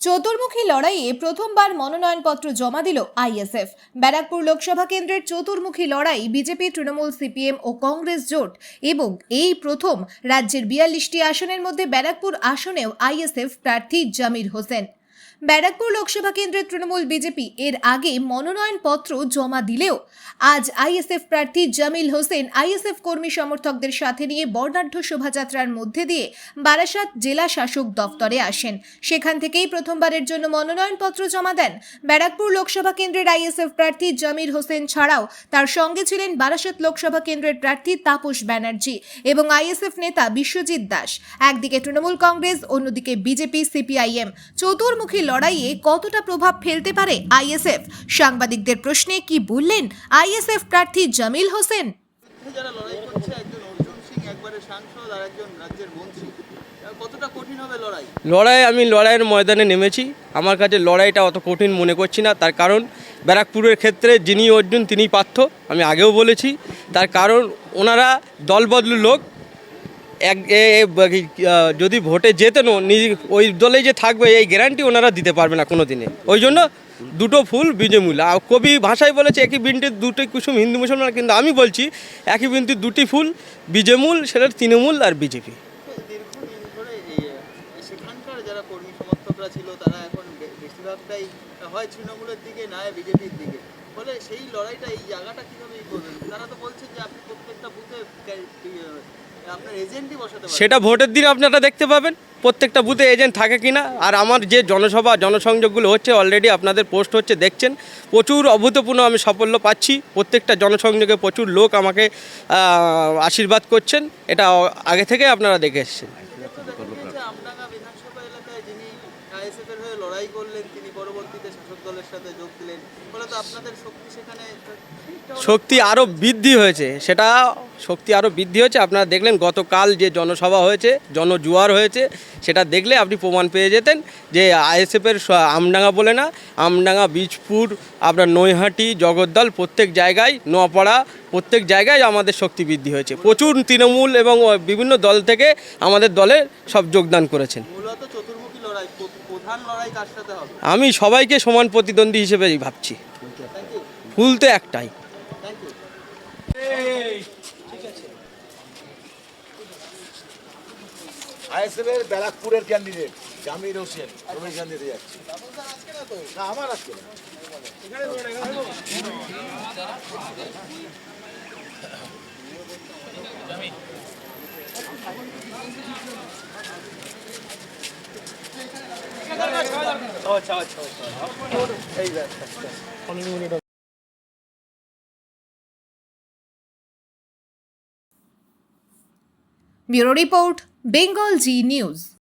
চতুর্মুখী লড়াইয়ে প্রথমবার মনোনয়নপত্র জমা দিল আইএসএফ। ব্যারাকপুর লোকসভা কেন্দ্রের চতুর্মুখী লড়াই বিজেপি, তৃণমূল, সিপিএম ও কংগ্রেস জোট এবং এই প্রথম রাজ্যের বিয়াল্লিশটি আসনের মধ্যে ব্যারাকপুর আসনেও আইএসএফ প্রার্থী জামির হোসেন। ব্যারাকপুর লোকসভা কেন্দ্রের তৃণমূল বিজেপি এর আগে মনোনয়নপত্র জমা দিলেও আজ আইএসএফ প্রার্থী জামিল হোসেন আইএসএফ কর্মী সমর্থকদের সাথে নিয়ে বর্ণাঢ্য শোভাযাত্রার মধ্যে দিয়ে বারাসাত জেলা শাসক দফতরে আসেন। সেখান থেকেই প্রথমবারের জন্য মনোনয়নপত্র জমা দেন ব্যারাকপুর লোকসভা কেন্দ্রের আইএসএফ প্রার্থী জামির হোসেন ছাড়াও তার সঙ্গে ছিলেন বারাসাত লোকসভা কেন্দ্রের প্রার্থী তাপস ব্যানার্জি এবং আইএসএফ নেতা বিশ্বজিৎ দাস। একদিকে তৃণমূল কংগ্রেস, অন্যদিকে বিজেপি, সিপিআইএম। চতুর্মুখী লড়াইয়ে কতটা প্রভাব ফেলতে পারে আইএসএফ? সাংবাদিকদের প্রশ্নে কি বললেন আইএসএফ প্রার্থী জামিল হোসেন? যারা লড়াই করছে একজন অর্জুন সিং একবারে সাংসদ আর একজন রাজ্যের মন্ত্রী কতটা কঠিন হবে লড়াই? লড়াই আমি লড়াইয়ের ময়দানে নেমেছি। আমার কাছে লড়াইটা অত কঠিন মনে করছি না। তার কারণ ব্যারাকপুরের ক্ষেত্রে যিনি অর্জুন তিনি পার্থ আমি আগেও বলেছি। তার কারণ ওনারা দলবদলু লোক এক যদি ভোটে জেতেনও নিজ ওই দলেই যে থাকবে, এই গ্যারান্টি ওনারা দিতে পারবে না কোনো দিনে ওই জন্য দুটো ফুল বিজয়মূল আর কবি ভাষায় বলেছে, একই বিনটির দুটোই কুসুম হিন্দু মুসলমান, কিন্তু আমি বলছি, একই বিনটির দুটি ফুল বিজয়মূল সেটা তৃণমূল আর বিজেপি। বিজেপির দিকে। সেই লড়াইটা, এই জায়গাটা কীভাবে তারা তো বলছেন যে, আপনি প্রত্যেকটা বুথে সেটা ভোটের দিন আপনারা দেখতে পাবেন প্রত্যেকটা বুথে এজেন্ট থাকে কিনা। আর আমার যে জনসভা জনসংযোগগুলো হচ্ছে অলরেডি আপনাদের পোস্ট হচ্ছে দেখছেন। প্রচুর অভূতপূর্ণ আমি সাফল্য পাচ্ছি। প্রত্যেকটা জনসংযোগে প্রচুর লোক আমাকে আশীর্বাদ করছেন। এটা আগে থেকে আপনারা দেখে এসেছেন। তো দেখা গেছে আমডাঙ্গা বিধানসভা এলাকায় যিনি আইএসএফ এর লড়াই করলেন তিনি পরবর্তীতে শাসক দলের সাথে যোগ দিলেন ফলে তো আপনাদের শক্তি সেখানে শক্তি আরও বৃদ্ধি হয়েছে। সেটা শক্তি আরও বৃদ্ধি হয়েছে। আপনারা দেখলেন গতকাল যে জনসভা হয়েছে জনজুয়ার হয়েছে সেটা দেখলে আপনি প্রমাণ পেয়ে যেতেন যে আইএসএফের আমডাঙ্গা বলে না আমডাঙ্গা বীজপুর আপনার নৈহাটি জগদ্দল প্রত্যেক জায়গায় নোয়াপাড়া প্রত্যেক জায়গায় আমাদের শক্তি বৃদ্ধি হয়েছে। প্রচুর তৃণমূল এবং বিভিন্ন দল থেকে আমাদের দলে সব যোগদান করেছেন। আমি সবাইকে সমান প্রতিদ্বন্দ্বী হিসেবেই ভাবছি। ভুল তো একটাই। আইএসএফের ব্যারাকপুরের ক্যান্ডিডেট জামির হোসেন রমেশ গান্ধী যাচ্ছে না আমার আজকে না। Bureau report বেঙ্গল জি নিউজ